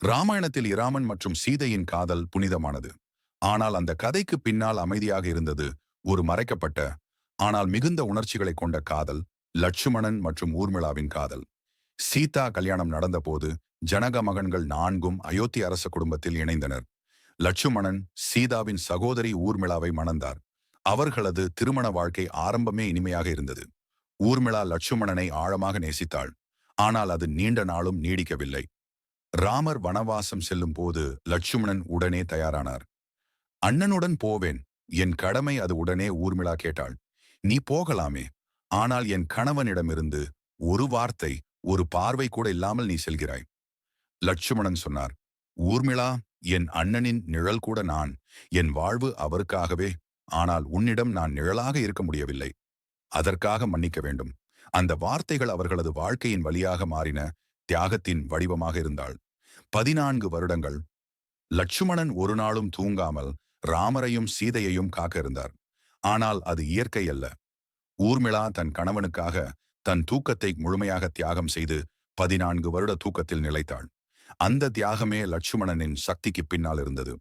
ராமாயணத்தில் இராமன் மற்றும் சீதையின் காதல் புனிதமானது. ஆனால் அந்த கதைக்கு பின்னால் அமைதியாக இருந்தது ஒரு மறைக்கப்பட்ட ஆனால் மிகுந்த உணர்ச்சிகளை கொண்ட காதல் லட்சுமணன் மற்றும் ஊர்மிளாவின் காதல். சீதா கல்யாணம் நடந்தபோது ஜனக மகன்கள் நான்கும் அயோத்தி அரச குடும்பத்தில் இணைந்தனர். லட்சுமணன் சீதாவின் சகோதரி ஊர்மிளாவை மணந்தார். அவர்களது திருமண வாழ்க்கை ஆரம்பமே இனிமையாக இருந்தது. ஊர்மிளா லட்சுமணனை ஆழமாக நேசித்தாள். ஆனால் அது நீண்ட நாளும் நீடிக்கவில்லை. ராமர் வனவாசம் செல்லும் போது லட்சுமணன் உடனே தயாரானார். அண்ணனுடன் போவேன். என் கடமை அது உடனே ஊர்மிளா கேட்டாள். நீ போகலாமே. ஆனால் என் கணவனிடமிருந்து ஒரு வார்த்தை ஒரு பார்வை கூட இல்லாமல் நீ செல்கிறாய். லட்சுமணன் சொன்னார். ஊர்மிளா என் அண்ணனின் நிழல் கூட நான் என் வாழ்வு அவருக்காகவே. ஆனால் உன்னிடம் நான் நிழலாக இருக்க முடியவில்லை. அதற்காக மன்னிக்க வேண்டும். அந்த வார்த்தைகள் அவர்களது வாழ்க்கையின் வழியாக மாறின. தியாகத்தின் வடிவமாக இருந்தாள். பதினான்கு வருடங்கள். லட்சுமணன் ஒரு நாளும் தூங்காமல் ராமரையும் சீதையையும் காக்க இருந்தார். ஆனால் அது இயற்கை அல்ல. ஊர்மிளா தன் கணவனுக்காக தன் தூக்கத்தை முழுமையாக தியாகம் செய்து பதினான்கு வருட தூக்கத்தில் நிலைத்தாள். அந்த தியாகமே லட்சுமணனின் சக்திக்கு பின்னால் இருந்தது.